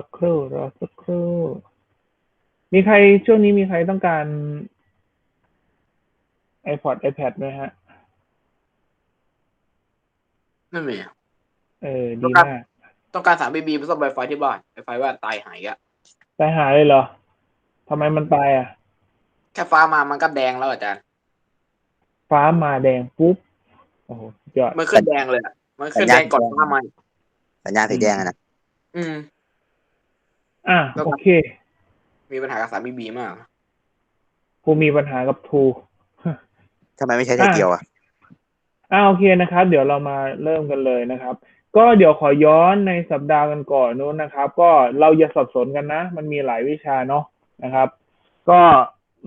สักครู่รอสักครู่ มีใครช่วงนี้มีใครต้องการ iPod iPad ไหมฮะ ไม่มีเออต้ดีองการมากต้องการสามบีบีผสมไวไฟที่บ้านไวไฟว่าตายหายอะตายหาเลยเหรอทำไมมันตายอะ แค่ฟ้ามามันก็แดงแล้วอาจารย์ฟ้ามาแดงปุ๊บ โอ้โหสุดยอด มันขึ้นแดงเลยอะมันขึ้นแดงก่อนฟ้ามาอีกสัญญาณสีแดงอะนะ อืม อะแล้วก็โอเค มีปัญหากับสามบีบีมากกูมีปัญหากับทูทำไมไม่ใช้ไทเกียวอะอ่าโอเคนะครับ เดี๋ยวเรามาเริ่มกันเลยนะครับ ก็เดี๋ยวขอย้อนในสัปดาห์กันก่อนนู้นนะครับ ก็เราอย่าสับสนกันนะ มันมีหลายวิชาเนาะนะครับ ก็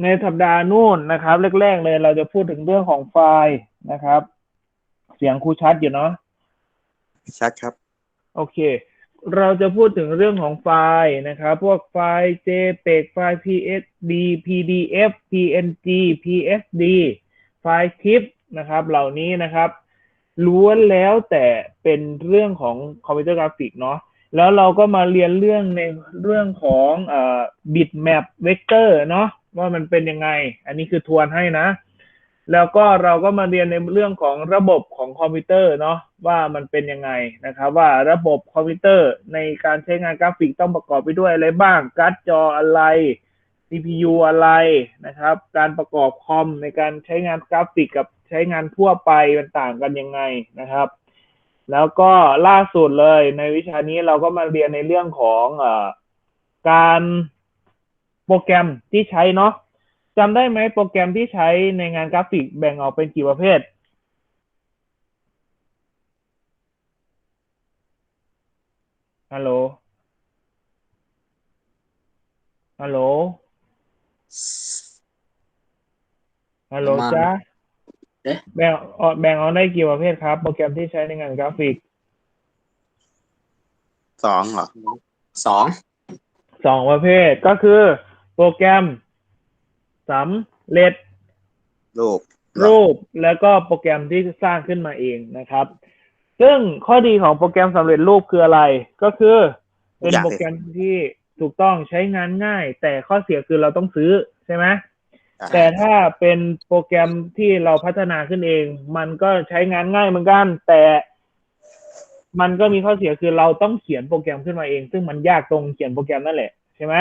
ในสัปดาห์นู่นนะครับแรกๆเลยเราจะพูดถึงเรื่องของไฟล์นะครับ เสียงครูชัดอยู่เนาะชัดครับ โอเค เราจะพูดถึงเรื่องของไฟล์นะครับ พวกไฟล์ JPEG ไฟล์ PSD PDF PNG PSD ไฟล์คลิปนะครับ เหล่านี้นะครับ ล้วนแล้วแต่เป็นเรื่องของคอมพิวเตอร์กราฟิกเนาะแล้วเราก็มาเรียนเรื่องในเรื่องของเอ่อ bitmap vector เนาะว่ามันเป็นยังไง อันนี้คือทวนให้นะ แล้วก็เราก็มาเรียนในเรื่องของระบบของคอมพิวเตอร์เนาะว่ามันเป็นยังไงนะครับ ว่าระบบคอมพิวเตอร์ในการใช้งานกราฟิกต้องประกอบไปด้วยอะไรบ้างการ์ดจออะไร CPU อะไรนะครับ การประกอบคอมในการใช้งานกราฟิกกับใช้งานทั่วไปมันต่างกันยังไงนะครับ แล้วก็ล่าสุดเลยในวิชานี้เราก็มาเรียนในเรื่องของอการโปรแกรมที่ใช้เนาะ จำได้ไหมโปรแกรมที่ใช้ในงานกราฟิกแบ่งออกเป็นกี่ประเภทฮัลโหลฮัลโหลฮัลโหลประมาณจ้าเอ๊ะแบ่งออกแบ่งเอาได้กี่ประเภทครับ โปรแกรมที่ใช้ในงานกราฟิกสองเหรอสองสองประเภทก็คือ โปรแกรม สำเร็จรูปรูปแล้วก็โปรแกรมที่สร้างขึ้นมาเองนะครับ ซึ่งข้อดีของโปรแกรมสำเร็จรูปคืออะไร ก็คือเป็นโปรแกรมที่ถูกต้องใช้งานง่าย แต่ข้อเสียคือเราต้องซื้อใช่ไหมอะแต่ถ้าเป็นโปรแกรมที่เราพัฒนาขึ้นเอง มันก็ใช้งานง่ายเหมือนกัน แต่มันก็มีข้อเสียคือเราต้องเขียนโปรแกรมขึ้นมาเอง ซึ่งมันยากตรงเขียนโปรแกรมนั่นแหละใช่ไหม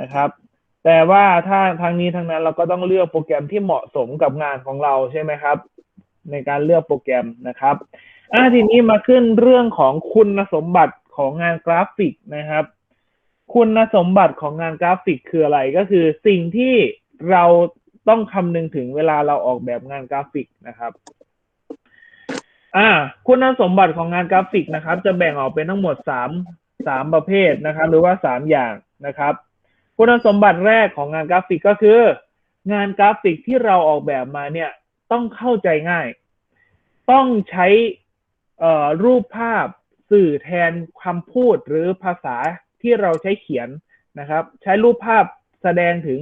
นะครับ แต่ว่าถ้าทางนี้ทางนั้นเราก็ต้องเลือกโปรแกรมที่เหมาะสมกับงานของเราใช่ไหมครับ ในการเลือกโปรแกรมนะครับอ่าทีนี้มาขึ้นเรื่องของคุณสมบัติของงานกราฟิกนะครับ คุณสมบัติของงานกราฟิกคืออะไรก็คือสิ่งที่เราต้องคำนึงถึงเวลาเราออกแบบงานกราฟิกนะครับอ่าคุณสมบัติของงานกราฟิกนะครับ จะแบ่งออกเป็นทั้งหมดสามสามประเภทนะครับ หรือว่าสามอย่างนะครับ คุณสมบัติแรกของงานกราฟิกก็คือ งานกราฟิกที่เราออกแบบมาเนี่ยต้องเข้าใจง่าย ต้องใช้รูปภาพสื่อแทนคำพูดหรือภาษาที่เราใช้เขียนนะครับ ใช้รูปภาพแสดงถึง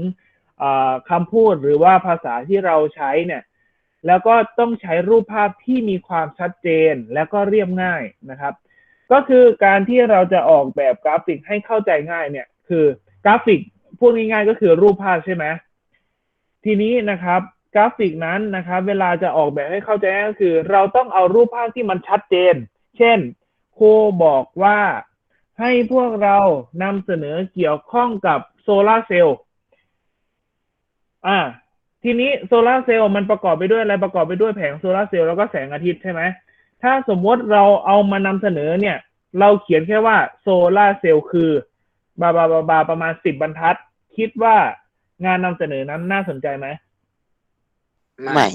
คำพูดหรือว่าภาษาที่เราใช้เนี่ย แล้วก็ต้องใช้รูปภาพที่มีความชัดเจนแล้วก็เรียบง่ายนะครับ ก็คือการที่เราจะออกแบบกราฟิกให้เข้าใจง่ายเนี่ย คือ กราฟิกพูดง่ายๆก็คือรูปภาพใช่ไหมทีนี้นะครับ กราฟิกนั้นนะครับ เวลาจะออกแบบให้เข้าใจง่ายก็คือ เราต้องเอารูปภาพที่มันชัดเจน เช่นครูบอกว่าให้พวกเรานำเสนอเกี่ยวข้องกับโซลาร์เซลล์อ่า ทีนี้โซลาร์เซลล์มันประกอบไปด้วยอะไรประกอบไปด้วยแผงโซลาร์เซลล์แล้วก็แสงอาทิตย์ใช่ไหมถ้าสมมติเราเอามานำเสนอเนี่ย เราเขียนแค่ว่าโซลาร์เซลล์คือ บาบาบาบาประมาณสิบบรรทัด คิดว่างานนำเสนอนั้นน่าสนใจไหมไม่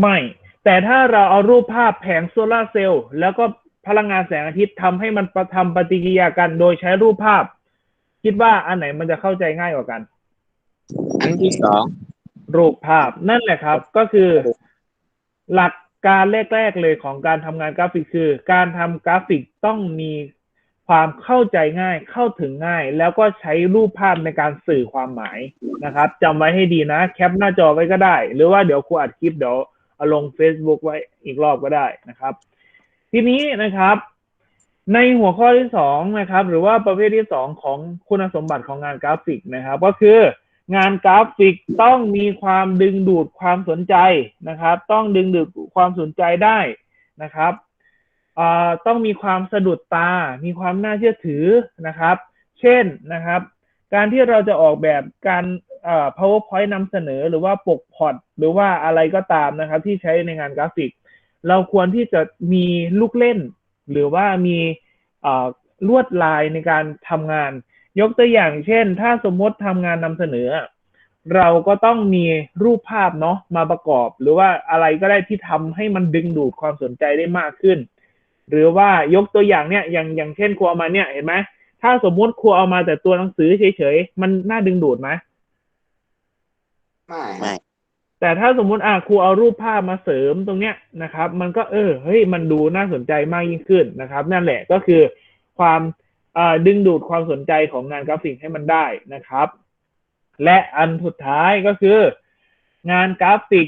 ไม่ แต่ถ้าเราเอารูปภาพแผงโซลาร์เซลล์แล้วก็พลังงานแสงอาทิตย์ทำให้มันประทำปฏิกิริยากันโดยใช้รูปภาพ คิดว่าอันไหนมันจะเข้าใจง่ายกว่ากัน อันที่สองรูปภาพนั่นแหละครับ ก็คือ หลักการแรก ๆ เลยของการทำงานกราฟิกคือ การทำกราฟิกต้องมี ความเข้าใจง่ายเข้าถึงง่าย แล้วก็ใช้รูปภาพในการสื่อความหมายนะครับจำไว้ให้ดีนะ แคปหน้าจอไว้ก็ได้ หรือว่าเดี๋ยวครูอัดคลิปเดี๋ยวเอาลง Facebook ไว้อีกรอบก็ได้นะครับ ทีนี้นะครับ ในหัวข้อที่สองนะครับ หรือว่าประเภทที่สองของคุณสมบัติของงานกราฟิกนะครับ ก็คืองานกราฟิกต้องมีความดึงดูดความสนใจนะครับ ต้องดึงดูดความสนใจได้นะครับ ต้องมีความสะดุดตา มีความน่าเชื่อถือนะครับ เช่นนะครับ การที่เราจะออกแบบการเอ่อ powerpoint นำเสนอหรือว่าปกพอร์ตหรือว่าอะไรก็ตามนะครับ ที่ใช้ในงานกราฟิก เราควรที่จะมีลูกเล่น หรือว่ามีเอ่อลวดลายในการทำงาน ยกตัวอย่างเช่น ถ้าสมมติทำงานนำเสนอ เราก็ต้องมีรูปภาพเนาะมาประกอบ หรือว่าอะไรก็ได้ที่ทำให้มันดึงดูดความสนใจได้มากขึ้น หรือว่ายกตัวอย่างเนี่ยอย่างอย่างเช่นครูเอามาเนี่ยเห็นไหมถ้าสมมุติครูเอามาแต่ตัวหนังสือเฉยๆมันน่าดึงดูดไหมไม่ไม่แต่ถ้าสมมุติอะครูเอารูปภาพมาเสริมตรงเนี้ยนะครับ มันก็เออเฮ้ยมันดูน่าสนใจมากยิ่งขึ้นนะครับ นั่นแหละก็คือความอ่าดึงดูดความสนใจของงานกราฟิกให้มันได้นะครับ และอันสุดท้ายก็คือ งานกราฟิก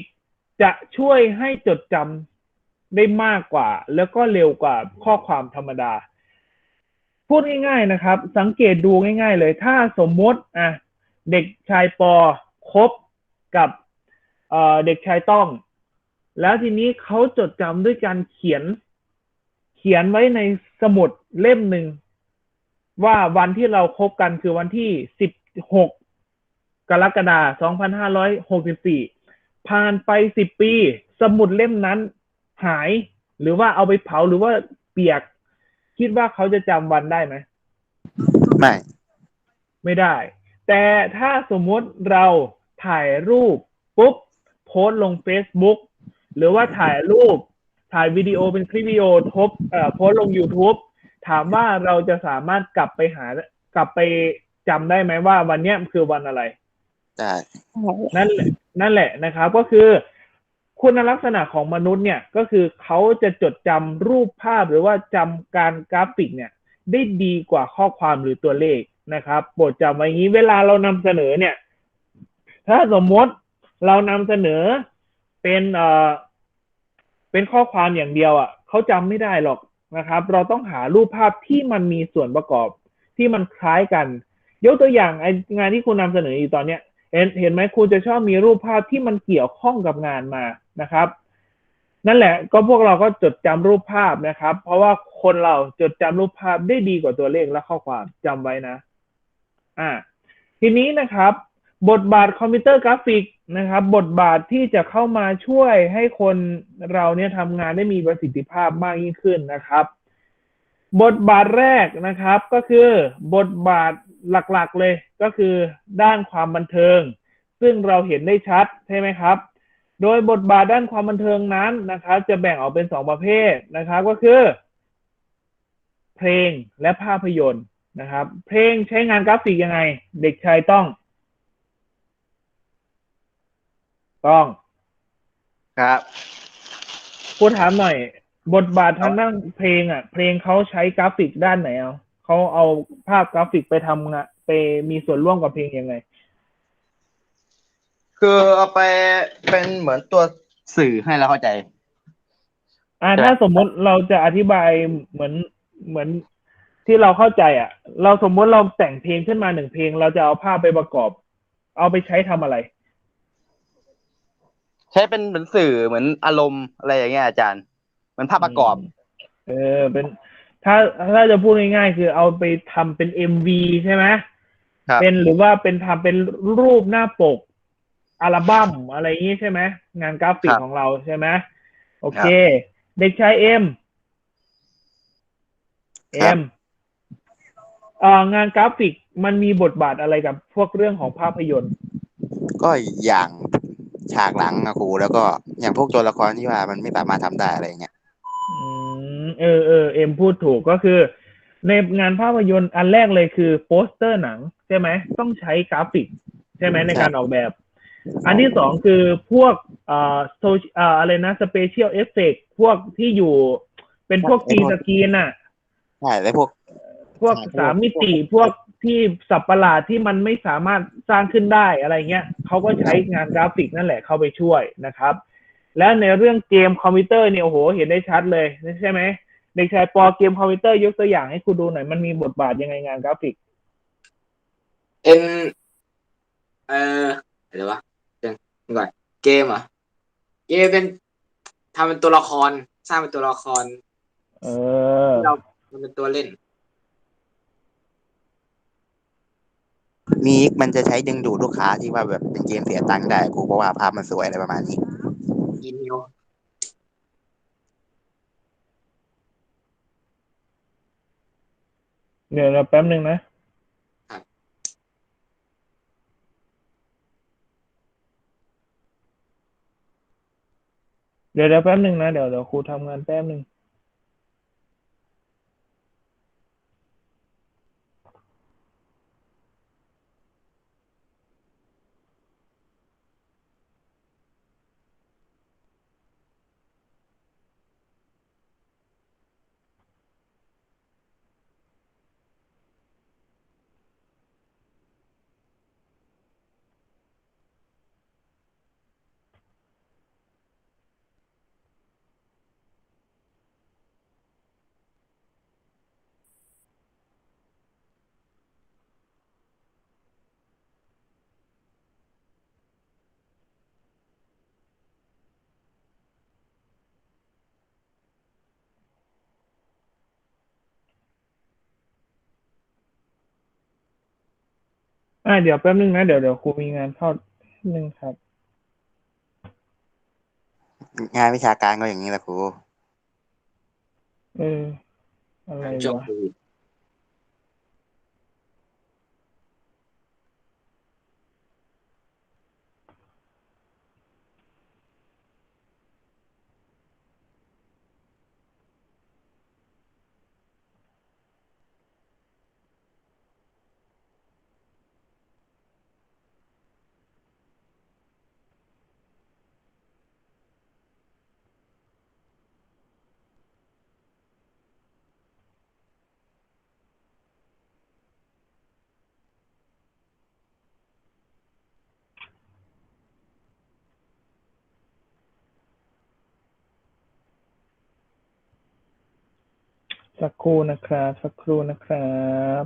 จะช่วยให้จดจำ ได้มากกว่า แล้วก็เร็วกว่าข้อความธรรมดา พูดง่าย ๆนะครับ สังเกตดูง่าย ๆ เลย ถ้าสมมติอะเด็กชายปอคบกับเด็กชายต้อง แล้วทีนี้เขาจดจำด้วยการเขียน เขียนไว้ในสมุดเล่มหนึ่งว่าวันที่เราคบกันคือวันที่สิบหกกรกฎาคม2564ผ่านไปสิบปี สมุดเล่มนั้น หาย หรือว่าเอาไปเผาหรือว่าเปียก คิดว่าเขาจะจำวันได้ไหมไม่ ไม่ได้ แต่ถ้าสมมติเราถ่ายรูปปุ๊บโพสต์ลง Facebook หรือว่าถ่ายรูป ถ่ายวิดีโอเป็นคลิปวิดีโอทบเอ่อโพสต์ลง YouTube ถามว่าเราจะสามารถกลับไปหากลับไปจำได้ไหมว่าวันเนี้ยคือวันอะไร ได้ นั่นแหละนั่นแหละนะครับ ก็คือ คุณลักษณะของมนุษย์เนี่ยก็คือเขาจะจดจำรูปภาพหรือว่าจำการกราฟิกเนี่ยได้ดีกว่าข้อความหรือตัวเลขนะครับโปรดจำไว้อย่างนี้เวลาเรานำเสนอเนี่ย ถ้าสมมติเรานำเสนอเป็นเอ่อเป็นข้อความอย่างเดียวอะเขาจำไม่ได้หรอกนะครับ เราต้องหารูปภาพที่มันมีส่วนประกอบที่มันคล้ายกัน ยกตัวอย่างไองานที่คุณนำเสนออยู่ตอนเนี้ยเห็นเห็นไหมครูจะชอบมีรูปภาพที่มันเกี่ยวข้องกับงานมา นะครับ นั่นแหละก็พวกเราก็จดจำรูปภาพนะครับ เพราะว่าคนเราจดจำรูปภาพได้ดีกว่าตัวเลขและข้อความจำไว้นะ อ่า ทีนี้นะครับ บทบาทคอมพิวเตอร์กราฟิกนะครับ บทบาทที่จะเข้ามาช่วยให้คนเราเนี่ยทำงานได้มีประสิทธิภาพมากยิ่งขึ้นนะครับ บทบาทแรกนะครับ ก็คือบทบาทหลักๆเลยก็คือด้านความบันเทิง ซึ่งเราเห็นได้ชัดใช่ไหมครับ โดยบทบาทด้านความบันเทิงนั้นนะครับจะแบ่งออกเป็นสองประเภทนะครับก็คือ เพลงและภาพยนตร์นะครับ เพลงใช้งานกราฟิกยังไง เด็กชายต้อง ต้องครับพูดถามหน่อย บทบาททางด้านเพลงอะ เพลงเขาใช้กราฟิกด้านไหนเอาเขาเอาภาพกราฟิกไปทำงานไปมีส่วนร่วมกับเพลงยังไง คือเอาไปเป็นเหมือนตัวสื่อให้เราเข้าใจ อ่าครับถ้าสมมติเราจะอธิบายเหมือนเหมือนที่เราเข้าใจ อะ เราสมมติเราแต่งเพลงขึ้นมาหนึ่งเพลง เราจะเอาภาพไปประกอบ เอาไปใช้ทำอะไร ใช้เป็นเหมือนสื่อเหมือนอารมณ์อะไรอย่างเงี้ยอาจารย์เหมือนภาพประกอบ เออเป็นถ้าถ้าจะพูดง่ายๆคือเอาไปทำเป็นเอ็มวีใช่ไหมครับเป็นหรือว่าเป็นทำเป็นรูปหน้าปก อัลบั้มอะไรอย่างนี้ใช่ไหมงานกราฟิกครับของเราใช่ไหมโอเค เด็กชายเอ็มครัเอ็บมเอ่องานกราฟิกมันมีบทบาทอะไรกับพวกเรื่องของภาพยนตร์ ก็อย่างฉากหลังอะครูแล้วก็อย่างพวกตัวละครที่ว่ามันไม่สามารถทำได้อะไรอย่างเงี้ยอืมเออเออเอ็มพูดถูกก็คือ ในงานภาพยนตร์อันแรกเลยคือโปสเตอร์หนัง ใช่ไหมต้องใช้กราฟิก ใช่ไหมในการออกแบบ อันที่สองคือพวกเอ่อโซเอ่ออะไรนะสเปเชียลเอฟเฟกพวกที่อยู่เป็นพวกตีสกรีนอะใช่แล้วพวก พวกใช่สามมิติพวกที่สับประหลาดที่มันไม่สามารถสร้างขึ้นได้อะไรเงี้ยเขาก็ใช้งานกราฟิกนั่นแหละเข้าไปช่วยนะครับ และในเรื่องเกมคอมพิวเตอร์เนี่ยโอ้โหเห็นได้ชัดเลยใช่ไหมเด็กชายปอเกมคอมพิวเตอร์ยกตัวอย่างให้ครูดูหน่อยมันมีบทบาทยังไงงานกราฟิกเอ็นเอ่ออะไรวะเดี๋ยว ก่อนเกมเหรอะเกมเป็นทำเป็นตัวละคร สร้างเป็นตัวละครเออ เรามันเป็นตัวเล่น มีมันจะใช้ดึงดูดลูกค้าที่ว่าแบบเป็นเกมเสียตังค์ได้ครูเพราะว่าภาพมันสวยอะไรประมาณนี้อินโยเดี๋ยวเราแป๊บหนึ่งนะ เดี๋ยวเดี๋ยวแป๊บหนึ่งนะ เดี๋ยวเดี๋ยวครูทำงานแป๊บหนึ่ง อ่าเดี๋ยวแป๊บนึงนะ เดี๋ยวเดี๋ยวครูมีงานเข้าหนึ่งครับ งานวิชาการก็อย่างนี้แหละครู เออ อะไรจบวะ สักครู่นะครับ สักครู่นะครับ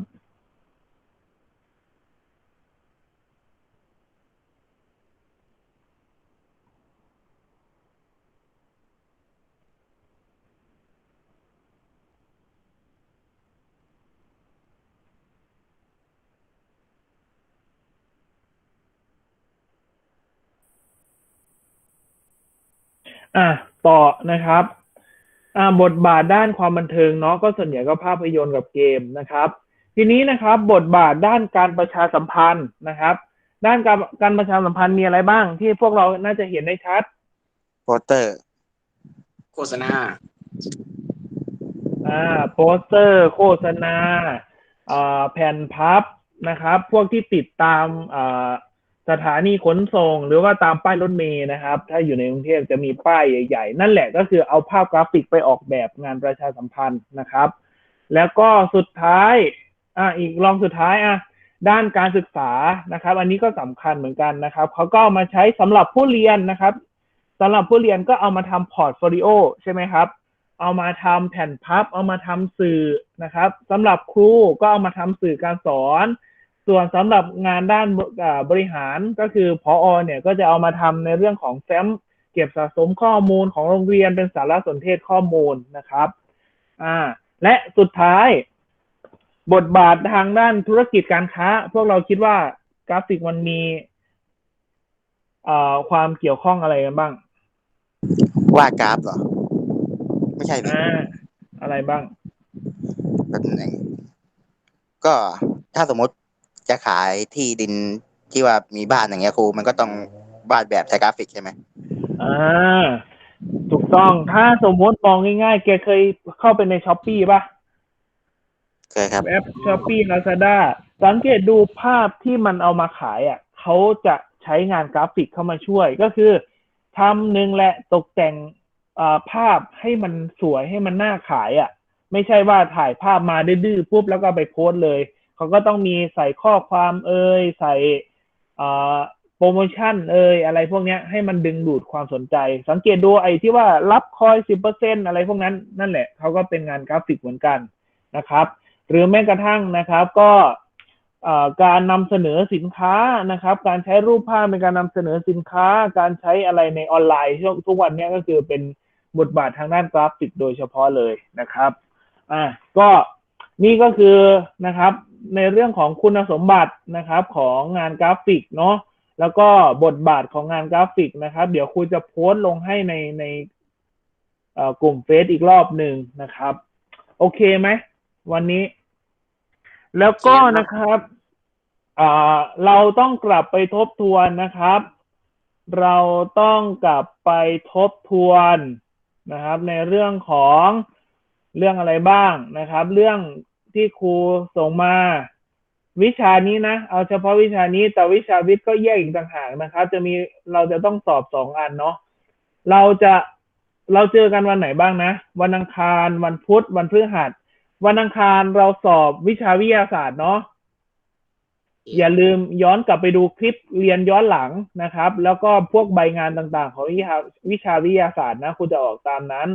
อะต่อนะครับ อ่าบทบาทด้านความบันเทิงเนาะก็ส่วนใหญ่ก็ภาพยนตร์กับเกมนะครับ ทีนี้นะครับ บทบาทด้านการประชาสัมพันธ์นะครับ ด้านการการประชาสัมพันธ์มีอะไรบ้าง ที่พวกเราน่าจะเห็นได้ชัดโปสเตอร์โฆษณาอ่าโปสเตอร์ โฆษณาอ่าแผ่นพับนะครับ พวกที่ติดตามอ่า สถานีขนส่ง หรือว่าตามป้ายรถเมล์นะครับ ถ้าอยู่ในกรุงเทพจะมีป้ายใหญ่ ๆ นั่นแหละก็คือเอาภาพกราฟิกไปออกแบบงานประชาสัมพันธ์นะครับ แล้วก็สุดท้ายอ่าอีกรองสุดท้ายอะด้านการศึกษานะครับ อันนี้ก็สำคัญเหมือนกันนะครับเขาก็เอามาใช้สำหรับผู้เรียนนะครับสำหรับผู้เรียนก็เอามาทำพอร์ตโฟลิโอใช่ไหมครับ เอามาทำแผ่นพับ เอามาทำสื่อนะครับสำหรับครูก็เอามาทำสื่อการสอน ส่วนสำหรับงานด้านอ่าบริหารก็คือพออเนี่ยก็จะเอามาทำในเรื่องของแฟ้มเก็บสะสมข้อมูลของโรงเรียนเป็นสารสนเทศข้อมูลนะครับอ่าและสุดท้าย บทบาททางด้านธุรกิจการค้า พวกเราคิดว่ากราฟิกมันมีอ่าความเกี่ยวข้องอะไรกันบ้างวาดกราฟเหรอ ไม่ใช่ดิอ่าอะไรบ้างแบบไหนก็ถ้าสมมติ จะขายที่ดินที่ว่ามีบ้านอย่างเงี้ยครู มันก็ต้องวาดแบบใช้กราฟิกใช่ไหมอ่าถูกต้องถ้าสมมติมองง่ายๆ แกเคยเข้าไปในช้อปปี้ป่ะเคยครับแอปช้อปปี้ลาซาด้าสังเกตดูภาพที่มันเอามาขายอะเขาจะใช้งานกราฟิกเข้ามาช่วยก็คือทำหนึ่งแหละตกแต่งอ่าภาพให้มันสวยให้มันน่าขายอะ ไม่ใช่ว่าถ่ายภาพมาดื้อๆปุ๊บแล้วก็ไปโพสต์เลย เขาก็ต้องมีใส่ข้อความเอ่ยใส่โปรโมชั่นเอ่ยอะไรพวกนี้ให้มันดึงดูดความสนใจ สังเกตดูไอ้ที่ว่ารับคอยสิบเปอร์เซ็นอะไรพวกนั้นนั่นแหละเขาก็เป็นงานกราฟิกเหมือนกันนะครับ หรือแม้กระทั่งนะครับก็การนำเสนอสินค้านะครับ การใช้รูปภาพในการนำเสนอสินค้า การใช้อะไรในออนไลน์ช่วงทุกวันนี้ก็คือเป็นบทบาททางด้านกราฟิกโดยเฉพาะเลยนะครับ อะก็นี่ก็คือนะครับ ในเรื่องของคุณสมบัตินะครับของงานกราฟิกเนาะแล้วก็บทบาทของงานกราฟิกนะครับ เดี๋ยวครูจะโพสต์ลงให้ในในกลุ่มเฟซอีกรอบหนึ่งนะครับ โอเคไหมวันนี้ แล้วก็นะครับเราต้องกลับไปทบทวนนะครับ เราต้องกลับไปทบทวนนะครับ ในเรื่องของเรื่องอะไรบ้างนะครับ เรื่อง ที่ครูส่งมา วิชานี้นะ เอาเฉพาะวิชานี้ แต่วิชาวิทย์ก็แยกอีกต่างหากนะครับ จะมีเราจะต้องสอบสองอันเนาะเราจะเราเจอกันวันไหนบ้างนะ วันอังคารวันพุธวันพฤหัส วันอังคารเราสอบวิชาวิทยาศาสตร์เนาะอย่าลืมย้อนกลับไปดูคลิปเรียนย้อนหลังนะครับ แล้วก็พวกใบงานต่างๆ ของวิชาวิชาวิทยาศาสตร์นะคุณจะออกตามนั้น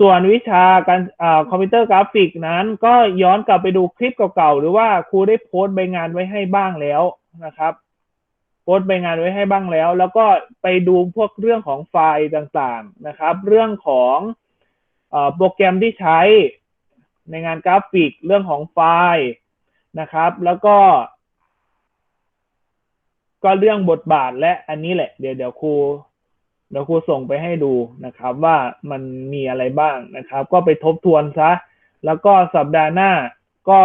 ส่วนวิชาการอคอมพิวเตอร์กราฟิกนั้น ก็ย้อนกลับไปดูคลิปเก่าๆ หรือว่าครูได้โพสต์ใบงานไว้ให้บ้างแล้วนะครับโพสต์ใบงานไว้ให้บ้างแล้ว แล้วก็ไปดูพวกเรื่องของไฟล์ต่างๆนะครับ เรื่องของอโปรแกรมที่ใช้ในงานกราฟิก เรื่องของไฟล์นะครับ แล้วก็ ก็เรื่องบทบาทและอันนี้แหละ เดี๋ยวเดี๋ยวครู เดี๋ยวครูส่งไปให้ดูนะครับ ว่ามันมีอะไรบ้างนะครับ ก็ไปทบทวนซะ แล้วก็สัปดาห์หน้าก็